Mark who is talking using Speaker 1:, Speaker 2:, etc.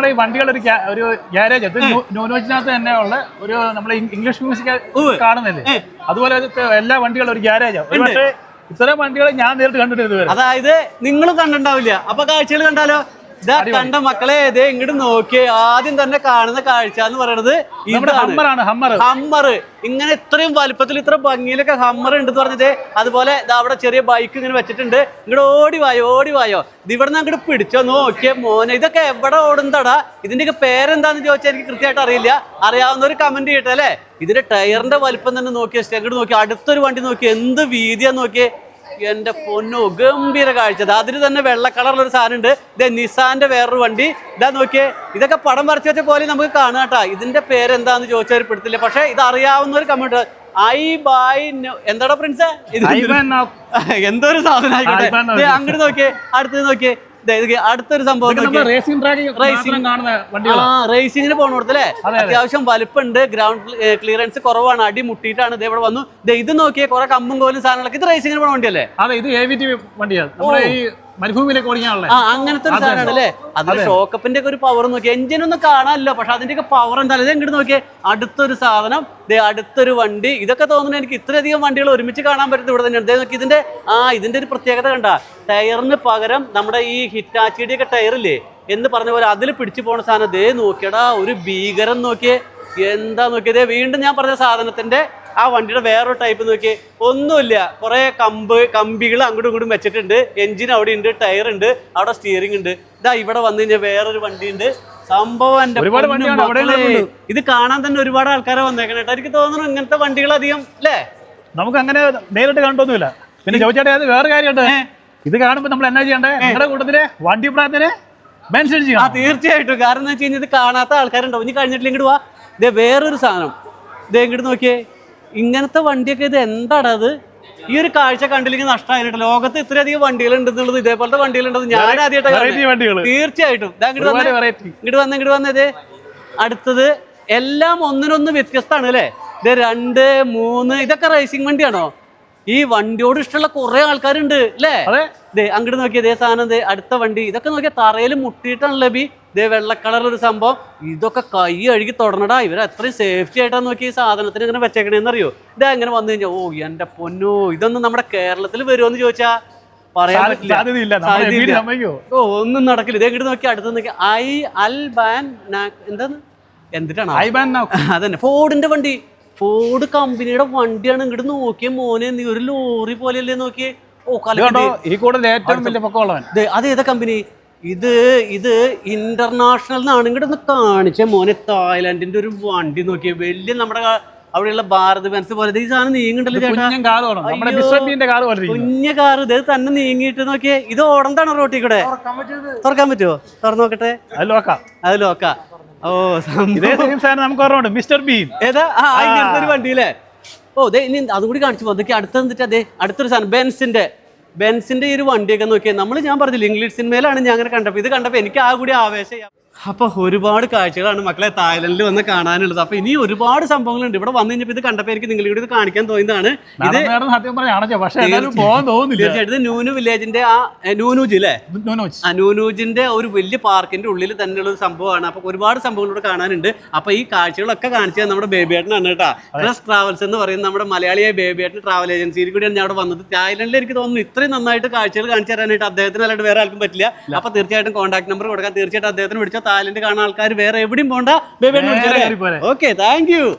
Speaker 1: നമ്മുടെ ഈ വണ്ടികളുടെ ഒരു ഒരു ഗ്യാരേജ് അത് ന്യൂനോജിനകത്ത് തന്നെ ഉള്ള ഒരു നമ്മളെ ഇംഗ്ലീഷ് മ്യൂസിക്. കാണുന്നില്ലേ? അതുപോലെ എല്ലാ വണ്ടികളും ഒരു ഗ്യാരേജ്. ഒരു പക്ഷേ ഇത്തരം വണ്ടികൾ ഞാൻ നേരിട്ട് കണ്ടിട്ടുണ്ട് ഇതുവരെ.
Speaker 2: അതായത് നിങ്ങൾ കണ്ടിട്ടുണ്ടാവില്ല. അപ്പൊ കാഴ്ചകൾ കണ്ടാലോ? ഇതാ കണ്ട മക്കളെ ഇതേ ഇങ്ങോട്ട് നോക്കിയേ. ആദ്യം തന്നെ കാണുന്ന കാഴ്ച എന്ന് പറയുന്നത്
Speaker 1: ഹമ്മറാണ് ഹമ്മർ
Speaker 2: ഹമ്മർ. ഇങ്ങനെ ഇത്രയും വലുപ്പത്തിൽ ഇത്ര ഭംഗിയിലൊക്കെ ഹമ്മർ ഉണ്ട് പറഞ്ഞത് അതുപോലെ അവിടെ ചെറിയ ബൈക്ക് ഇങ്ങനെ വെച്ചിട്ടുണ്ട്. ഇങ്ങോട്ട് ഓടി വായോ ഓടി വായോ. ഇത് ഇവിടെ നിന്ന് അങ്ങോട്ട് പിടിച്ചോ നോക്കിയേ മോനെ. ഇതൊക്കെ എവിടെ ഓടുന്നതാടാ? ഇതിന്റെയൊക്കെ പേരെന്താന്ന് ചോദിച്ചാൽ എനിക്ക് കൃത്യമായിട്ട് അറിയില്ല. അറിയാവുന്ന ഒരു കമന്റ് ചെയ്യട്ടെ അല്ലേ? ഇതിന്റെ ടയറിന്റെ വലിപ്പം തന്നെ നോക്കിയേ അങ്ങോട്ട് നോക്കി അടുത്തൊരു വണ്ടി നോക്കി എന്ത് വീതിയാ നോക്കിയേ? എന്റെ പൊന്നു ഗംഭീര കാഴ്ച. അതിന് തന്നെ വെള്ള കളറുള്ള ഒരു സാധനം ഉണ്ട് ഇത് നിസാന്റെ വേറൊരു വണ്ടി. ഇതാ നോക്കിയേ ഇതൊക്കെ പടം വരച്ചു വെച്ച പോലെ നമുക്ക് കാണാം കേട്ടോ. ഇതിന്റെ പേര് എന്താന്ന് ചോദിച്ചാൽ പെടുത്തില്ല. പക്ഷെ ഇത് അറിയാവുന്ന ഒരു കമന്റ് ഐ ബൈ എന്താടാ പ്രിൻസ് ഇത്
Speaker 1: ഐവാൻ നൗ.
Speaker 2: എന്തോ ഒരു സാധനം ആയിക്കോട്ടെ. അങ്ങോട്ട് നോക്കിയേ അടുത്തത് നോക്കിയേ. അടുത്തൊരു സംഭവം റേസിംഗിന് പോണോടത്തല്ലേ? അത്യാവശ്യം വലുപ്പുണ്ട് ഗ്രൗണ്ട് ക്ലിയറൻസ് കുറവാണ് അടി മുട്ടിയിട്ടാണ് ഇത് ഇവിടെ വന്നു. ഇത് നോക്കിയേ കുറെ കമ്പും കോലും സാധനങ്ങളൊക്കെ. ഇത് റേസിംഗിന് പോണ വണ്ടിയല്ലേ?
Speaker 1: അതെ ഇത് വണ്ടിയാണ് മരുഭൂമിയിലേക്ക് ഓടിക്കാനുള്ള.
Speaker 2: അങ്ങനത്തെ ഒരു സാധനമാണ് അല്ലേ അതിന്റെ ഷോക്കപ്പിന്റെ ഒക്കെ ഒരു പവർ നോക്കി എഞ്ചിൻ ഒന്നും കാണാനില്ല പക്ഷെ അതിന്റെ ഒക്കെ പവർ എന്താ ഇത് എങ്ങോട്ട് നോക്കിയേ? അടുത്തൊരു സാധനം ദേ അടുത്തൊരു വണ്ടി. ഇതൊക്കെ തോന്നുന്നു എനിക്ക് ഇത്രയധികം വണ്ടികൾ ഒരുമിച്ച് കാണാൻ പറ്റുന്നത് ഇവിടെ തന്നെയാണ്. നോക്കി ഇതിന്റെ ആ ഇതിന്റെ ഒരു പ്രത്യേകത കണ്ട. ടയറിന് പകരം നമ്മുടെ ഈ ഹിറ്റാച്ചിയുടെ ഒക്കെ ടയറില്ലേ? എന്ന് പറഞ്ഞ പോലെ അതിൽ പിടിച്ചു പോണ സാധനം. ദേ നോക്കിയടാ ഒരു ഭീകരം നോക്കിയേ. എന്താ നോക്കിയേ? ദേ വീണ്ടും ഞാൻ പറഞ്ഞ സാധനത്തിന്റെ ആ വണ്ടിയുടെ വേറൊരു ടൈപ്പ് നോക്കി ഒന്നുമില്ല. കുറേ കമ്പ് കമ്പികൾ അങ്ങോട്ടും ഇങ്ങോട്ടും വെച്ചിട്ടുണ്ട്. എഞ്ചിൻ അവിടെ ഉണ്ട് ടയർ ഉണ്ട് അവിടെ സ്റ്റിയറിംഗ് ഉണ്ട്. ഇതാ ഇവിടെ വന്നു കഴിഞ്ഞാൽ വേറൊരു വണ്ടി ഉണ്ട് സംഭവം. ഇത് കാണാൻ തന്നെ ഒരുപാട് ആൾക്കാരെ വന്നേക്കണേട്ടോ എനിക്ക് തോന്നുന്നു ഇങ്ങനത്തെ വണ്ടികൾ അധികം അല്ലേ
Speaker 1: നമുക്ക് അങ്ങനെ നേരിട്ട് കണ്ടൊന്നുമില്ല. പിന്നെ ചോദിച്ചാട്ടെ അത് വേറെ കാര്യമുണ്ട്. ഇത് കാണുമ്പോൾ നമ്മൾ എന്നാ ചെയ്യണ്ടേ? നിങ്ങളുടെ കൂട്ടത്തിൽ വണ്ടി പ്രാർത്ഥന മെൻഷൻ
Speaker 2: ആ തീർച്ചയായിട്ടും. കാരണം എന്താ വെച്ച് കഴിഞ്ഞാൽ ഇത് കാണാത്ത ആൾക്കാരുണ്ടാവും. ഇനി കഴിഞ്ഞിട്ടില്ല ഇങ്ങോട്ട് വാ. ഇതേ വേറൊരു സാധനം. ഇതേ ഇങ്ങോട്ട് നോക്കിയേ. ഇങ്ങനത്തെ വണ്ടിയൊക്കെ ഇത് എന്താടാ അത്? ഈ ഒരു കാഴ്ച കണ്ടില്ലെങ്കിൽ നഷ്ടമായിട്ട് ലോകത്ത് ഇത്രയധികം വണ്ടികൾ ഉണ്ടെന്നുള്ളത് ഇതേപോലത്തെ വണ്ടികളുണ്ടെന്ന് ഞാൻ ആദ്യമായിട്ട് തീർച്ചയായിട്ടും. ഇങ്ങോട്ട് വന്ന. ഇങ്ങോട്ട് വന്നതേ അടുത്തത് എല്ലാം ഒന്നിനൊന്ന് വ്യത്യസ്തമാണ് അല്ലേ? ഇത് രണ്ട് മൂന്ന് ഇതൊക്കെ റേസിംഗ് വണ്ടിയാണോ? ഈ വണ്ടിയോട് ഇഷ്ടമുള്ള കുറെ ആൾക്കാരുണ്ട് അല്ലേ?
Speaker 1: അതെ.
Speaker 2: ദേ അങ്ങോട്ട് നോക്കിയേ ദേ സാധനം ദേ അടുത്ത വണ്ടി. ഇതൊക്കെ നോക്കിയ തറയിൽ മുട്ടിയിട്ടാണല്ലോ ബി. ദേ വെള്ള കളർ ഒരു സംഭവം. ഇതൊക്കെ കൈ അഴുകി തുടങ്ങടാ ഇവർ അത്രയും സേഫ്റ്റി ആയിട്ടാണ് നോക്കി ഈ സാധനത്തിന് ഇങ്ങനെ വെച്ചേക്കണേന്ന് അറിയോ ഇത് അങ്ങനെ വന്നു കഴിഞ്ഞാൽ ഓ എന്റെ പൊന്നോ ഇതൊന്നും നമ്മുടെ കേരളത്തിൽ വരുമോന്ന് ചോദിച്ചാ പറയാൻ പറ്റില്ല. ഓ ഒന്നും നടക്കില്ല. ഇതേ ഇങ്ങോട്ട് നോക്കി അടുത്ത് നോക്കി ഐ അൽ ബാൻ എന്താ എന്താണ് എന്തിട്ടാണ്. അതന്നെ ഫോർഡിന്റെ വണ്ടി. ഫോർഡ് കമ്പനിയുടെ വണ്ടിയാണ് ഇങ്ങോട്ട് നോക്കിയ മോനെ നീ ഒരു ലോറി പോലെയല്ലേ നോക്കിയേ? ഓ
Speaker 1: ഈ കൂടുതൽ ഏറ്റവും വലിയ പൊക്കമുള്ളവൻ.
Speaker 2: ദേ, അത് ഏതാ കമ്പനി? ഇത് ഇത് ഇന്റർനാഷണൽ എന്നാണ് ഇങ്ങോട്ട് ഒന്ന് കാണിച്ച മോനെ. തായ്ലാന്റിന്റെ ഒരു വണ്ടി നോക്കിയ. വലിയ നമ്മുടെ അവിടെയുള്ള ഭാരത് ബെൻസ് പോലെ. ഈ സാധനം നീങ്ങണ്ടല്ലോ
Speaker 1: കുഞ്ഞ കാർ നമ്മുടെ
Speaker 2: അയ്യോ.
Speaker 1: കാർ പോലെ
Speaker 2: കുഞ്ഞ കാറ്. ഇത് തന്നെ നീങ്ങിയിട്ട് നോക്കിയേ. ഇത് ഓടന്താണോ റോട്ടിൽ കൂടെ? തുറക്കാൻ പറ്റുമോ തുറന്നു നോക്കട്ടെ.
Speaker 1: അത് നോക്കാം
Speaker 2: അത് ലോക്ക ഓ സംഭവം.
Speaker 1: ഇതേ സെയിം സാധനം നമുക്ക് ഓർമ്മയുണ്ട് മിസ്റ്റർ ബീൻ.
Speaker 2: ഏതാ? ഒരു വണ്ടി അല്ലേ ഓ ദേ ഇനി അതും കൂടി കാണിച്ചു. അതൊക്കെ അടുത്ത എന്നിട്ട് അതെ അടുത്തൊരു സാധനം. ബെൻസിന്റെ. ബെൻസിന്റെ ഈ ഒരു വണ്ടിയൊക്കെ നോക്കിയാൽ നമ്മൾ ഞാൻ പറഞ്ഞില്ല ഇംഗ്ലീഷ് സിനിമയിലാണ് ഞാൻ അങ്ങനെ കണ്ടപ്പോൾ ഇത് കണ്ടപ്പോൾ എനിക്ക് ആ കൂടി ആവേശം. അപ്പൊ ഒരുപാട് കാഴ്ചകളാണ് മക്കളെ തായ്ലൻഡിൽ വന്ന് കാണാനുള്ളത്. അപ്പൊ ഇനി ഒരുപാട് സംഭവങ്ങളുണ്ട്. ഇവിടെ വന്നു കഴിഞ്ഞപ്പോൾ ഇത് കണ്ടപ്പോൾ എനിക്ക് നിങ്ങളുടെ കൂടി ഇത് കാണിക്കാൻ തോന്നിയതാണ്. ഇത്
Speaker 1: സത്യം പക്ഷെ പോകാൻ തോന്നുന്നില്ല.
Speaker 2: തീർച്ചയായിട്ടും നൂനു വില്ലേജിന്റെ ആ നൂനൂജ് അല്ലേ
Speaker 1: ആ
Speaker 2: നൂനൂജിന്റെ ഒരു വലിയ പാർക്കിന്റെ ഉള്ളിൽ തന്നെയുള്ള ഒരു സംഭവമാണ്. അപ്പൊ ഒരുപാട് സംഭവങ്ങളോട് കാണാനുണ്ട്. അപ്പൊ ഈ കാഴ്ചകളൊക്കെ കാണിച്ചത് നമ്മുടെ ബേബിയേട്ടനാണ് കേട്ടോ. പ്ലസ് ട്രാവൽസ് എന്ന് പറയുന്ന നമ്മുടെ മലയാളിയായ ബേബിയേട്ടൻ ട്രാവൽ ഏജൻസിയിൽ കൂടിയാണ് ഞാൻ അവിടെ വന്നത്. തായ്ലൻഡിൽ എനിക്ക് തോന്നുന്നു ഇത്രയും നന്നായിട്ട് കാഴ്ചകൾ കാണിച്ചു തരാനായിട്ട് അദ്ദേഹത്തിന് അല്ലാണ്ട് വേറെ ആർക്കും പറ്റില്ല. അപ്പൊ തീർച്ചയായിട്ടും കോൺടാക്ട് നമ്പർ കൊടുക്കാൻ തീർച്ചയായിട്ടും അദ്ദേഹത്തിന് വിളിച്ചാൽ തായ്ലൻഡ് കാണാൻ ആൾക്കാർ വേറെ എവിടെയും പോണ്ട.
Speaker 1: ബേബി.
Speaker 2: Okay thank you